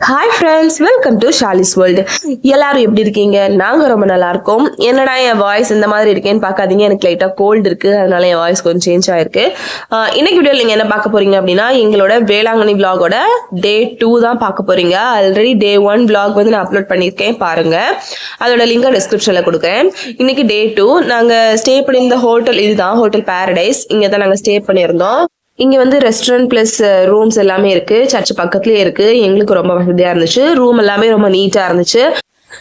Hi friends welcome to Shali's world எல்லாரும் எப்படி இருக்கீங்க? நாங்கள் ரொம்ப நல்லா இருக்கோம் என்னடா என் வாய்ஸ் இந்த மாதிரி இருக்கேன்னு பார்க்காதீங்க. எனக்கு லைட்டாக கோல்டு இருக்கு. அதனால என் வாய்ஸ் கொஞ்சம் சேஞ்ச் ஆயிருக்கு. இன்னைக்கு வீடியோவில் நீங்கள் என்ன பார்க்க போறீங்க அப்படின்னா எங்களோட வேளாங்கண்ணி vlog-ஓட டே டூ தான் பார்க்க போறீங்க. ஆல்ரெடி டே ஒன் vlog வந்து நான் அப்லோட் பண்ணியிருக்கேன். பாருங்க. அதோட லிங்கை டிஸ்கிரிப்ஷனில் கொடுக்குறேன். இன்னைக்கு டே டூ நாங்கள் ஸ்டே பண்ணியிருந்த ஹோட்டல் இதுதான். ஹோட்டல் பேரடைஸ் இங்கே தான் நாங்கள் ஸ்டே பண்ணியிருந்தோம். இங்கே வந்து ரெஸ்டாரண்ட் ப்ளஸ் ரூம்ஸ் எல்லாமே இருக்கு. சர்ச் பக்கத்துலேயே இருக்கு. எங்களுக்கு ரொம்ப வசதியாக இருந்துச்சு. ரூம் எல்லாமே ரொம்ப நீட்டாக இருந்துச்சு.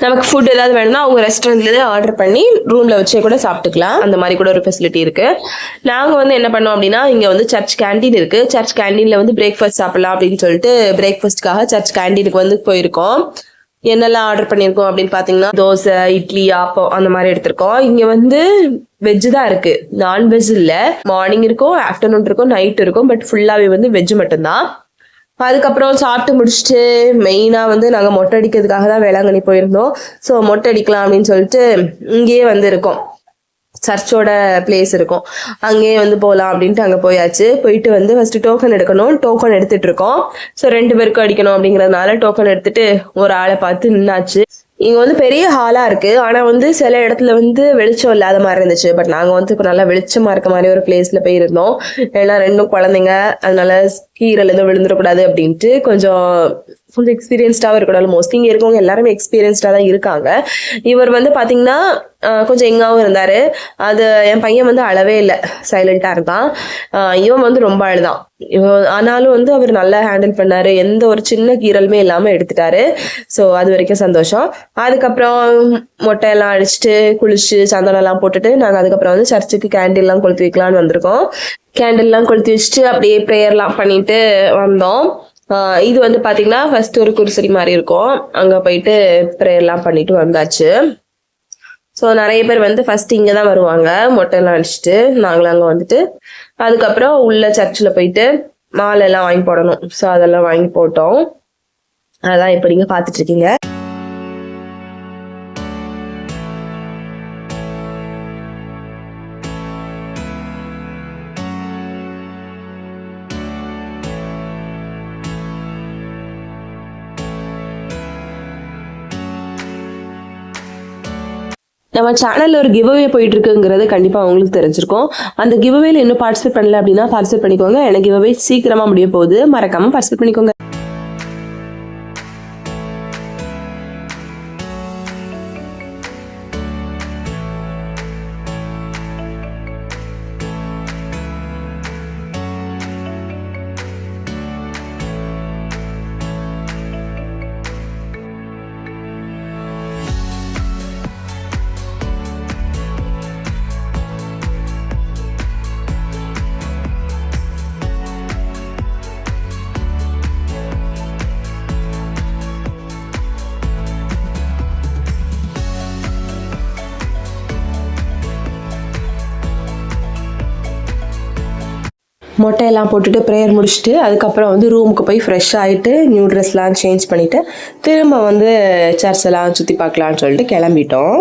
நமக்கு ஃபுட் ஏதாவது வேணும்னா அவங்க ரெஸ்டாரண்ட்லேயே ஆர்டர் பண்ணி ரூமில் வச்சே கூட சாப்பிட்டுக்கலாம். அந்த மாதிரி கூட ஒரு ஃபெசிலிட்டி இருக்கு. நாங்கள் வந்து என்ன பண்ணோம் அப்படின்னா இங்கே வந்து சர்ச் கேண்டீன் இருக்கு. சர்ச் கேண்டீனில் வந்து பிரேக்ஃபாஸ்ட் சாப்பிடலாம் அப்படின்னு சொல்லிட்டு பிரேக்ஃபாஸ்ட்காக சர்ச் கேண்டீனுக்கு வந்து போயிருக்கோம். என்னெல்லாம் ஆர்டர் பண்ணியிருக்கோம் அப்படின்னு பார்த்தீங்கன்னா தோசை இட்லி ஆப்பம் அந்த மாதிரி எடுத்திருக்கோம். இங்கே வந்து வெஜ் தான் இருக்கு. நான்வெஜ் இல்லை. மார்னிங் இருக்கும் ஆஃப்டர்நூன் இருக்கும் நைட் இருக்கும். பட் ஃபுல்லாகவே வந்து வெஜ் மட்டும்தான். அதுக்கப்புறம் சாப்பிட்டு முடிச்சுட்டு மெயினாக வந்து நாங்கள் மொட்டை அடிக்கிறதுக்காக தான் வேளாங்கண்ணி போயிருந்தோம். ஸோ மொட்டை அடிக்கலாம் அப்படின்னு சொல்லிட்டு இங்கேயே வந்து இருக்கோம். சர்ச்சோட பிளேஸ் இருக்கும். அங்கேயே வந்து போகலாம் அப்படின்ட்டு அங்கே போயாச்சு. போயிட்டு வந்து ஃபஸ்ட்டு டோக்கன் எடுக்கணும். டோக்கன் எடுத்துட்டு இருக்கோம். ஸோ ரெண்டு பேருக்கும் அடிக்கணும் அப்படிங்கிறதுனால டோக்கன் எடுத்துட்டு ஒரு ஆளை பார்த்து நின்னாச்சு. இங்க வந்து பெரிய ஹாலா இருக்கு. ஆனா வந்து சில இடத்துல வந்து வெளிச்சம் இல்லாத மாதிரி இருந்துச்சு. பட் நாங்க வந்து இப்போ நல்லா வெளிச்சமா இருக்க மாதிரி ஒரு பிளேஸ்ல போயிருந்தோம். ஏன்னா ரெண்டும் குழந்தைங்க. அதனால கீரல் எதுவும் விழுந்துடக்கூடாது அப்படின்ட்டு கொஞ்சம் கொஞ்சம் எக்ஸ்பீரியன்ஸ்டாகவும் இருக்கணும் மோஸ்ட்லி இங்கே இருக்கவங்க எல்லாருமே எக்ஸ்பீரியன்ஸ்டாக தான் இருக்காங்க. இவர் வந்து பார்த்தீங்கன்னா கொஞ்சம் எங்காவும் இருந்தார். அது என் பையன் வந்து அழவே இல்லை. சைலண்ட்டாக இருந்தான். இவன் வந்து ரொம்ப அழுதான். இவன் ஆனாலும் வந்து அவர் நல்லா ஹேண்டில் பண்ணார். எந்த ஒரு சின்ன கீரலுமே இல்லாமல் எடுத்துட்டாரு. ஸோ அது வரைக்கும் சந்தோஷம். அதுக்கப்புறம் மொட்டையெல்லாம் அடிச்சுட்டு குளிச்சு சந்தனம்லாம் போட்டுட்டு நாங்கள் அதுக்கப்புறம் வந்து சர்ச்சுக்கு கேண்டில்லாம் கொளுத்தி வைக்கலான்னு வந்திருக்கோம். கேண்டில்லாம் கொளுத்தி வச்சுட்டு அப்படியே ப்ரேயர்லாம் பண்ணிட்டு வந்தோம். இது வந்து பார்த்தீங்கன்னா ஃபர்ஸ்ட் ஒரு குருசரி மாதிரி இருக்கும். அங்கே போயிட்டு ப்ரேயர்லாம் பண்ணிட்டு வந்தாச்சு. ஸோ நிறைய பேர் வந்து ஃபர்ஸ்ட் இங்கே தான் வருவாங்க மொட்டைலாம் அடிச்சுட்டு நாங்களும் அங்கே வந்துட்டு அதுக்கப்புறம் உள்ள சர்ச்சில் போயிட்டு மாலை எல்லாம் வாங்கி போடணும். ஸோ அதெல்லாம் வாங்கி போட்டோம். அதான் இப்போ நீங்கள் பார்த்துட்டு இருக்கீங்க. நம்ம சேனல்ல ஒரு கிவ்அவே போயிட்டு இருக்குங்கிறது கண்டிப்பா அவங்களுக்கு தெரிஞ்சிருக்கும். அந்த கிவ்அவேல இன்னும் பார்ட்டிசிபேட் பண்ணல அப்படின்னா பார்ட்டிசிபேட் பண்ணிக்கோங்க. எனக்கு கிவ்அவே சீக்கிரமாக சீக்கிரமா முடிய போகுது. மறக்காம பார்ட்டிசிபேட் பண்ணிக்கோங்க. மொட்டையெல்லாம் போட்டுட்டு ப்ரேயர் முடிச்சுட்டு அதுக்கப்புறம் வந்து ரூமுக்கு போய் ஃப்ரெஷ் ஆகிட்டு நியூ ட்ரெஸ்லாம் சேஞ்ச் பண்ணிவிட்டு திரும்ப வந்து சர்ச் எல்லாம் சுற்றி பார்க்கலான்னு சொல்லிட்டு கிளம்பிட்டோம்.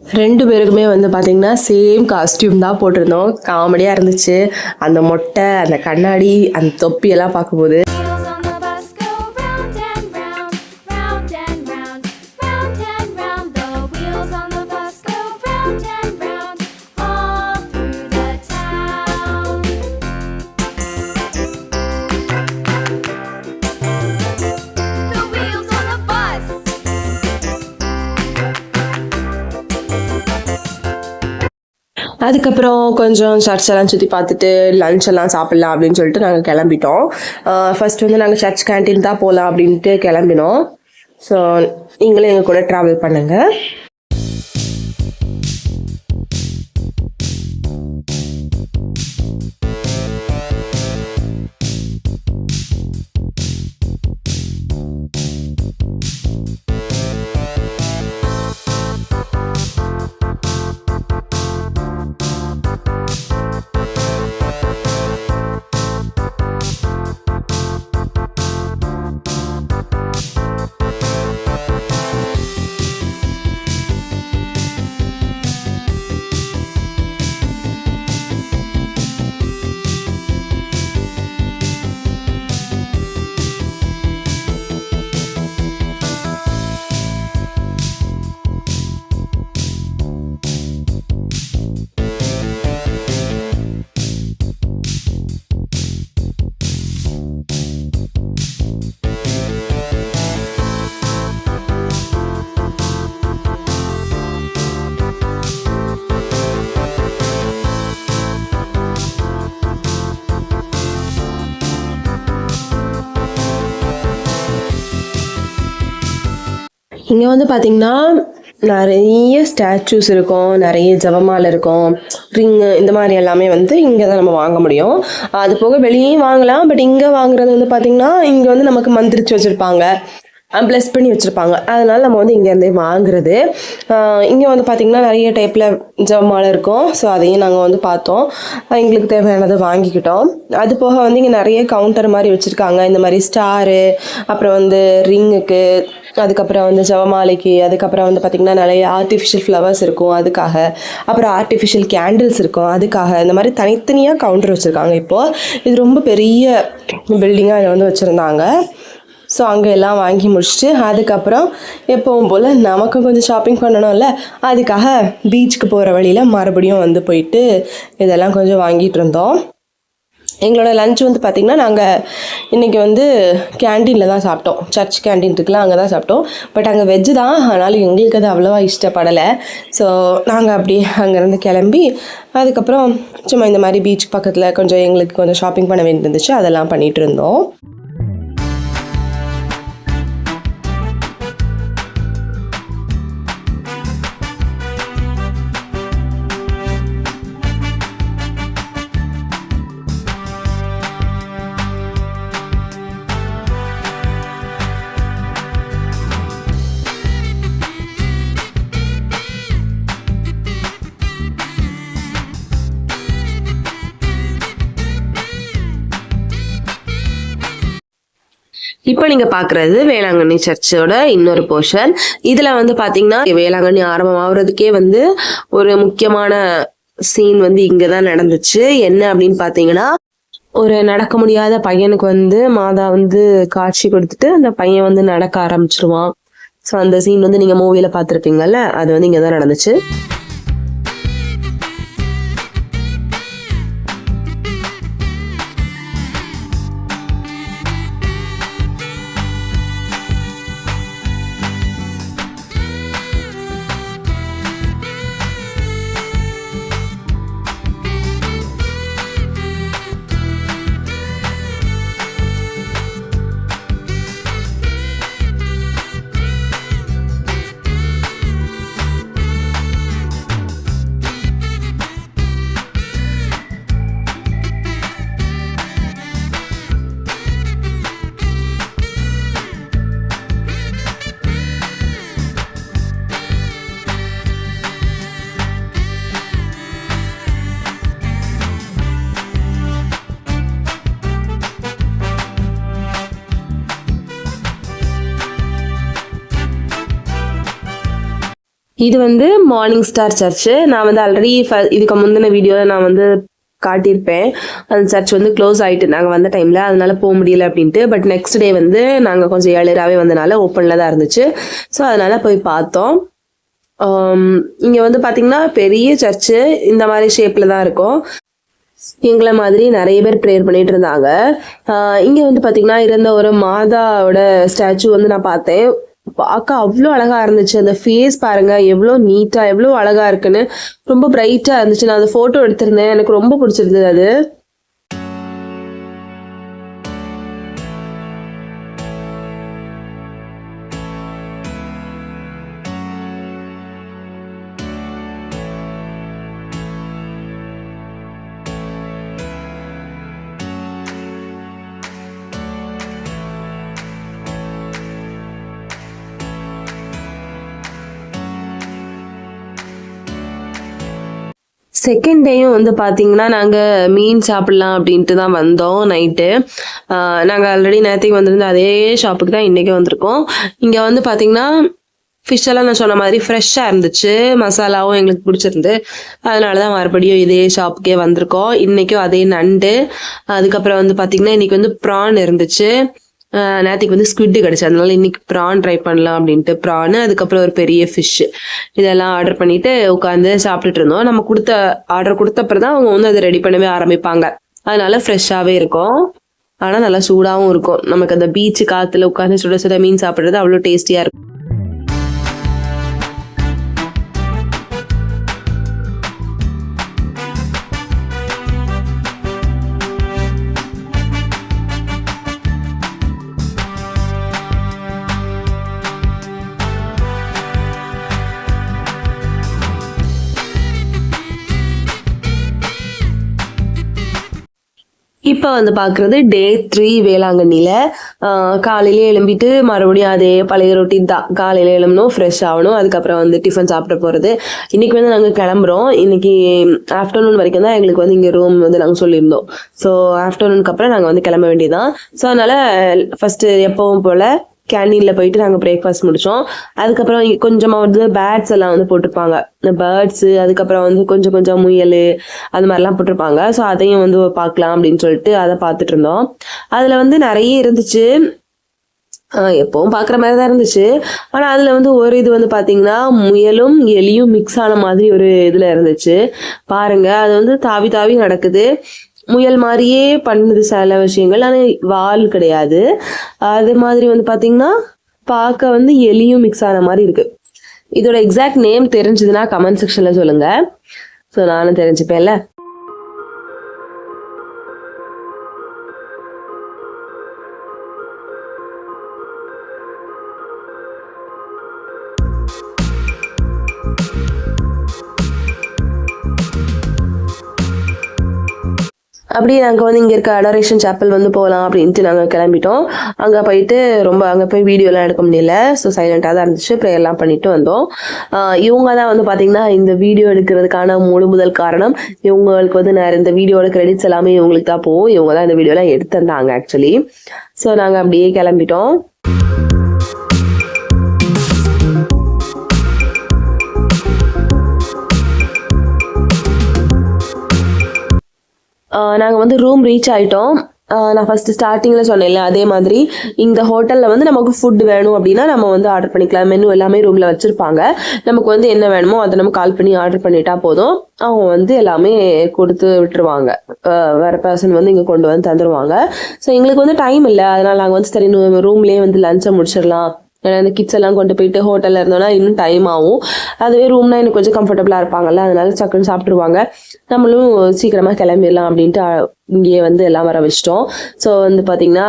ரெண்டு பேருக்குமே வந்து பார்த்திங்கன்னா சேம் காஸ்டியூம் தான் போட்டிருந்தோம். காமெடியாக இருந்துச்சு. அந்த மொட்டை அந்த கண்ணாடி அந்த தொப்பியெல்லாம் பார்க்கும்போது அதுக்கப்புறம் கொஞ்சம் சர்ச் எல்லாம் சுற்றி பார்த்துட்டு லஞ்ச் எல்லாம் சாப்பிட்லாம் அப்படின்னு சொல்லிட்டு நாங்கள் கிளம்பிட்டோம். ஃபர்ஸ்ட் வந்து நாங்கள் சர்ச் கேண்டீன் தான் போகலாம் அப்படின்ட்டு கிளம்பினோம். ஸோ நீங்களும் எங்கள் கூட ட்ராவல் பண்ணுங்கள் இங்கே வந்து பார்த்திங்கன்னா நிறைய ஸ்டாச்சூஸ் இருக்கும் நிறைய ஜபமாலை இருக்கும். ரிங்கு இந்த மாதிரி எல்லாமே வந்து இங்கே தான் நம்ம வாங்க முடியும். அது போக வெளியே வாங்கலாம் பட் இங்கே வாங்குறது வந்து பார்த்திங்கன்னா இங்கே வந்து நமக்கு மந்திரிச்சு வச்சுருப்பாங்க. ப்ளஸ் பண்ணி வச்சுருப்பாங்க. அதனால நம்ம வந்து இங்கேருந்தே வாங்குறது. இங்கே வந்து பார்த்திங்கன்னா நிறைய டைப்பில் ஜபமாலை இருக்கும். ஸோ அதையும் நாங்கள் வந்து பார்த்தோம். எங்களுக்கு தேவையானதை வாங்கிக்கிட்டோம். அது போக வந்து இங்கே நிறைய கவுண்டர் மாதிரி வச்சுருக்காங்க. இந்த மாதிரி ஸ்டாரு அப்புறம் வந்து ரிங்குக்கு அதுக்கப்புறம் வந்து ஜவமாலைக்கு அதுக்கப்புறம் வந்து பார்த்திங்கன்னா நிறைய ஆர்டிஃபிஷியல் ஃப்ளவர்ஸ் இருக்கும் அதுக்காக. அப்புறம் ஆர்டிஃபிஷியல் கேண்டில்ஸ் இருக்கும் அதுக்காக. இந்த மாதிரி தனித்தனியாக கவுண்டர் வச்சுருக்காங்க இப்போது இது ரொம்ப பெரிய பில்டிங்காக இதை வந்து வச்சுருந்தாங்க. ஸோ அங்கே எல்லாம் வாங்கி முடிச்சுட்டு அதுக்கப்புறம் எப்பவும் போல் நமக்கும் கொஞ்சம் ஷாப்பிங் பண்ணணும்ல. அதுக்காக பீச்சுக்கு போகிற வழியில் மறுபடியும் வந்து போயிட்டு இதெல்லாம் கொஞ்சம் வாங்கிட்டு இருந்தோம். எங்களோட லஞ்ச் வந்து பார்த்திங்கன்னா நாங்கள் இன்றைக்கி வந்து கேண்டீனில் தான் சாப்பிட்டோம். சர்ச் கேண்டீன் இருக்குல்ல அங்கே தான் சாப்பிட்டோம். பட் அங்கே வெஜ்ஜு தான். ஆனாலும் எங்களுக்கு அது அவ்வளோவா இஷ்டப்படலை. ஸோ நாங்கள் அப்படியே அங்கேருந்து கிளம்பி அதுக்கப்புறம் சும்மா இந்த மாதிரி பீச் பக்கத்தில் கொஞ்சம் எங்களுக்கு கொஞ்சம் ஷாப்பிங் பண்ண வேண்டியிருந்துச்சு. அதெல்லாம் பண்ணிகிட்டு இருந்தோம். இப்போ நீங்க பாக்குறது வேளாங்கண்ணி சர்ச்சோட இன்னொரு போர்ஷன் இதுல வந்து பாத்தீங்கன்னா வேளாங்கண்ணி ஆரம்பம் ஆகுறதுக்கே வந்து ஒரு முக்கியமான சீன் வந்து இங்கே தான் நடந்துச்சு. என்ன அப்படின்னு பாத்தீங்கன்னா ஒரு நடக்க முடியாத பையனுக்கு வந்து மாதா வந்து காட்சி கொடுத்துட்டு அந்த பையன் வந்து நடக்க ஆரம்பிச்சிருவான். ஸோ அந்த சீன் வந்து நீங்க மூவியில் பார்த்துருப்பீங்கல்ல அது வந்து இங்கே தான் நடந்துச்சு. இது வந்து மார்னிங் ஸ்டார் சர்ச்சு நான் வந்து ஆல்ரெடி இதுக்கு முந்தின வீடியோவில் நான் வந்து காட்டியிருப்பேன். அந்த சர்ச் வந்து க்ளோஸ் ஆகிட்டு நாங்கள் வந்த டைமில் அதனால போக முடியல அப்படின்ட்டு. பட் நெக்ஸ்ட் டே வந்து நாங்கள் கொஞ்சம் ஏழராகவே வந்தனால ஓப்பனில் தான் இருந்துச்சு. ஸோ அதனால போய் பார்த்தோம். Um, இங்கே வந்து பார்த்தீங்கன்னா பெரிய சர்ச்சு இந்த மாதிரி ஷேப்பில் தான் இருக்கும். எங்களை மாதிரி நிறைய பேர் ப்ரேயர் பண்ணிட்டு இருந்தாங்க. இங்கே வந்து பார்த்தீங்கன்னா இருந்த ஒரு மாதாவோட ஸ்டாச்சு வந்து நான் பார்த்தேன். பார்க்க அவ்வளோ அழகாக இருந்துச்சு. அந்த ஃபேஸ் பாருங்கள் எவ்வளோ நீட்டாக எவ்வளோ அழகாக இருக்குன்னு. ரொம்ப பிரைட்டாக இருந்துச்சு. நான் அந்த ஃபோட்டோ எடுத்திருந்தேன். எனக்கு ரொம்ப பிடிச்சிருந்தது அது. செகண்ட் டேயும் வந்து பார்த்தீங்கன்னா நாங்கள் மீன் சாப்பிட்லாம் அப்படின்ட்டு தான் வந்தோம் நைட்டு நாங்கள் ஆல்ரெடி நேரத்துக்கு வந்திருந்த அதே ஷாப்புக்கு தான் இன்றைக்கி வந்திருக்கோம். இங்கே வந்து பார்த்தீங்கன்னா ஃபிஷ் எல்லாம் நான் சொன்ன மாதிரி ஃப்ரெஷ்ஷாக இருந்துச்சு. மசாலாவும் எங்களுக்கு பிடிச்சிருந்து. அதனால தான் மறுபடியும் இதே ஷாப்புக்கே வந்திருக்கோம். இன்றைக்கும் அதே நண்டு. அதுக்கப்புறம் வந்து பார்த்தீங்கன்னா இன்றைக்கி வந்து ப்ரான் இருந்துச்சு. ஆஹ் நேத்திக்கு வந்து ஸ்குவிட்டு கிடச்சி அதனால இன்னைக்கு ப்ரான் ட்ரை பண்ணலாம் அப்படின்ட்டு. ப்ரான் அதுக்கப்புறம் ஒரு பெரிய ஃபிஷ் இதெல்லாம் ஆர்டர் பண்ணிட்டு உட்காந்து சாப்பிட்டுட்டு இருந்தோம். நம்ம கொடுத்த ஆர்டர் கொடுத்தப்பறம் தான் அவங்க வந்து அதை ரெடி பண்ணவே ஆரம்பிப்பாங்க. அதனால ஃப்ரெஷ்ஷாகவே இருக்கும். ஆனால் நல்லா சூடாகவும் இருக்கும். நமக்கு அந்த பீச்சு காற்றுல உட்காந்து சுட சுட மீன் சாப்பிட்றது அவ்வளோ டேஸ்டியாக இருக்கும். இப்போ வந்து பார்க்குறது டே த்ரீ வேளாங்கண்ணியில் காலையிலே எழும்பிட்டு மறுபடியும் அதே பழைய ரொட்டீன் தான். காலையில் எழும்பணும் ஃப்ரெஷ் ஆகணும் அதுக்கப்புறம் வந்து டிஃபன் சாப்பிட போகிறது இன்றைக்கி வந்து நாங்கள் கிளம்புறோம். இன்னைக்கு ஆஃப்டர்நூன் வரைக்கும் தான் எங்களுக்கு வந்து இங்கே ரூம் வந்து நாங்கள் சொல்லியிருந்தோம். ஸோ ஆஃப்டர்நூனுக்கு அப்புறம் நாங்கள் வந்து கிளம்ப வேண்டியதான் ஸோ அதனால் ஃபஸ்ட்டு எப்பவும் போல் கேண்டீனில் போயிட்டு நாங்கள் பிரேக்ஃபாஸ்ட் முடித்தோம் அதுக்கப்புறம் கொஞ்சமாக வந்து பேட்ஸ் எல்லாம் வந்து போட்டிருப்பாங்க. இந்த பேர்ட்ஸு அதுக்கப்புறம் வந்து கொஞ்சம் கொஞ்சம் முயல் அது மாதிரிலாம் போட்டிருப்பாங்க. ஸோ அதையும் வந்து பார்க்கலாம் அப்படின்னு சொல்லிட்டு அதை பார்த்துட்டு இருந்தோம். அதில் வந்து நிறைய இருந்துச்சு. ஆஹ் எப்பவும் பார்க்குற மாதிரி தான் இருந்துச்சு. ஆனால் அதில் வந்து ஒரு இது வந்து பார்த்தீங்கன்னா முயலும் எலியும் மிக்ஸ் ஆன மாதிரி ஒரு இதில் இருந்துச்சு. பாருங்க அது வந்து தாவி தாவி நடக்குது. முயல் மாதிரியே பண்ணுது சில விஷயங்கள். ஆனால் வால் கிடையாது. அது மாதிரி வந்து பார்த்தீங்கன்னா பார்க்க வந்து எலியும் மிக்ஸ் ஆன மாதிரி இருக்கு. இதோட எக்ஸாக்ட் நேம் தெரிஞ்சதுன்னா கமெண்ட் செக்ஷனில் சொல்லுங்க. ஸோ நானும் தெரிஞ்சுப்பேன்ல. அப்படியே நாங்கள் வந்து இங்கே இருக்க அடரேஷன் சாப்பல் வந்து போகலாம் அப்படின்ட்டு நாங்கள் கிளம்பிட்டோம். அங்கே போயிட்டு ரொம்ப அங்கே போய் வீடியோலாம் எடுக்க முடியல. ஸோ சைலண்ட்டாக தான் இருந்துச்சு. ப்ரேயர்லாம் பண்ணிட்டு வந்தோம். இவங்க தான் வந்து பார்த்தீங்கன்னா இந்த வீடியோ எடுக்கிறதுக்கான முழு முதல் காரணம். இவங்களுக்கு வந்து நான் இந்த வீடியோட கிரெடிட்ஸ் எல்லாமே இவங்களுக்கு தான் போகும். இவங்க தான் இந்த வீடியோலாம் எடுத்திருந்தாங்க ஆக்சுவலி ஸோ நாங்கள் அப்படியே கிளம்பிட்டோம். நாங்கள் வந்து ரூம் ரீச் ஆயிட்டோம். நான் ஃபஸ்ட்டு ஸ்டார்டிங்கில் சொன்னேன்ல அதே மாதிரி இந்த ஹோட்டலில் வந்து நமக்கு ஃபுட் வேணும் அப்படின்னா நம்ம வந்து ஆர்டர் பண்ணிக்கலாம். மெனு எல்லாமே ரூமில் வச்சுருப்பாங்க. நமக்கு வந்து என்ன வேணுமோ அதை நம்ம கால் பண்ணி ஆர்டர் பண்ணிட்டா போதும். அவங்க வந்து எல்லாமே கொடுத்து விட்டுருவாங்க. வேறு பர்சன் வந்து இங்கே கொண்டு வந்து தந்துடுவாங்க ஸோ எங்களுக்கு வந்து டைம் இல்லை. அதனால் நாங்கள் வந்து சரி ரூம்லேயே வந்து லஞ்சை முடிச்சிடலாம். ஏன்னா இந்த கிட்ஸ் எல்லாம் கொண்டு போயிட்டு ஹோட்டலில் இருந்தோன்னா இன்னும் டைம் ஆகும். அதுவே ரூம்னா எனக்கு கொஞ்சம் கம்ஃபர்டபுளாக இருப்பாங்கல்ல அதனால சக்குன்னு சாப்பிட்ருவாங்க நம்மளும் சீக்கிரமாக கிளம்பிடலாம் அப்படின்ட்டு இங்கேயே வந்து எல்லாம் வர வச்சிட்டோம். ஸோ வந்து பார்த்திங்கன்னா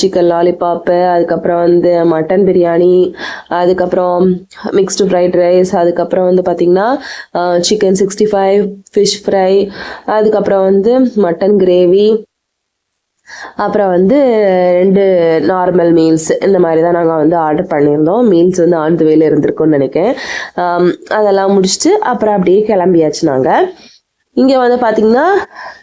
சிக்கன் லாலிபாப்பு அதுக்கப்புறம் வந்து மட்டன் பிரியாணி அதுக்கப்புறம் மிக்ஸ்டு ஃப்ரைட் ரைஸ் அதுக்கப்புறம் வந்து பார்த்திங்கன்னா chicken sixty five fish fry அதுக்கப்புறம் வந்து மட்டன் கிரேவி அப்புறம் வந்து ரெண்டு நார்மல் மீல்ஸ் இந்த மாதிரி தான் நாங்கள் வந்து ஆர்டர் பண்ணியிருந்தோம். மீல்ஸ் வந்து ஆண்டு வேலை இருந்திருக்கோம்னு நினைக்கிறேன். அதெல்லாம் முடிச்சுட்டு அப்புறம் அப்படியே கிளம்பியாச்சு நாங்கள் இங்கே வந்து பார்த்தீங்கன்னா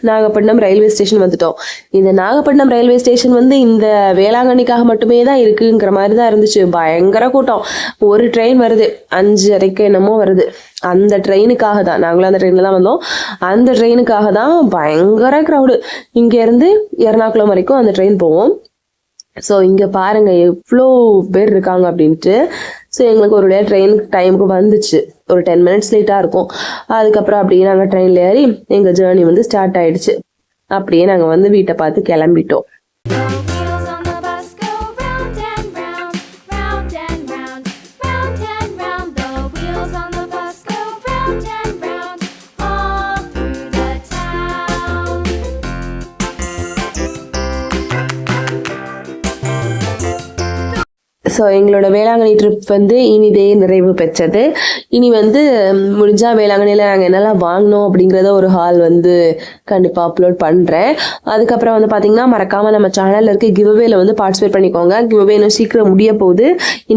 நாகப்பட்டினம் ரயில்வே ஸ்டேஷன் வந்துட்டோம். இந்த நாகப்பட்டினம் ரயில்வே ஸ்டேஷன் வந்து இந்த வேளாங்கண்ணிக்காக மட்டுமே தான் இருக்குங்கிற மாதிரி தான் இருந்துச்சு. பயங்கர கூட்டம். ஒரு ட்ரெயின் வருது. அஞ்சரைக்கு என்னமோ வருது. அந்த ட்ரெயினுக்காக தான். நாங்களும் அந்த ட்ரெயினில் தான் வந்தோம். அந்த ட்ரெயினுக்காக தான் பயங்கர க்ரௌடு இங்கேருந்து எர்ணாகுளம் வரைக்கும் அந்த ட்ரெயின் போவோம். ஸோ இங்கே பாருங்கள் எவ்வளோ பேர் இருக்காங்க அப்படின்ட்டு. ஸோ எங்களுக்கு ஒரு ட்ரெயின் டைமுக்கு வந்துச்சு. ஒரு டென் மினிட்ஸ் லேட்டாக இருக்கும். அதுக்கப்புறம் அப்படியே நாங்கள் ட்ரெயினில் ஏறி எங்கள் ஜேர்னி வந்து ஸ்டார்ட் ஆயிடுச்சு. அப்படியே நாங்கள் வந்து வீட்டை பார்த்து கிளம்பிட்டோம். ஸோ எங்களோட வேளாங்கண்ணி ட்ரிப் வந்து இனிதே நிறைவு பெற்றது. இனி வந்து முடிஞ்சால் முடிஞ்சா வேளாங்கண்ணியில் நாங்கள் என்னெல்லாம் வாங்கினோம் அப்படிங்கிறத ஒரு ஹால் வந்து கண்டிப்பாக அப்லோட் பண்ணுறேன் அதுக்கப்புறம் வந்து பார்த்தீங்கன்னா மறக்காமல் நம்ம சேனலில் இருக்க கிவ்வேல வந்து பார்ட்டிசிபேட் பண்ணிக்கோங்க. கிவ்வே இன்னும் சீக்கிரம் முடிய போகுது.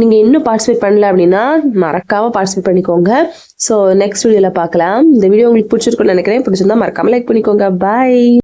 நீங்கள் இன்னும் பார்ட்டிசிபேட் பண்ணல அப்படின்னா மறக்காமல் பார்ட்டிசிபேட் பண்ணிக்கோங்க. ஸோ நெக்ஸ்ட் வீடியோவில் பார்க்கலாம் இந்த வீடியோ உங்களுக்கு பிடிச்சிருக்குன்னு நினைக்கிறேன். பிடிச்சிருந்தா மறக்காமல் லைக் பண்ணிக்கோங்க. பாய்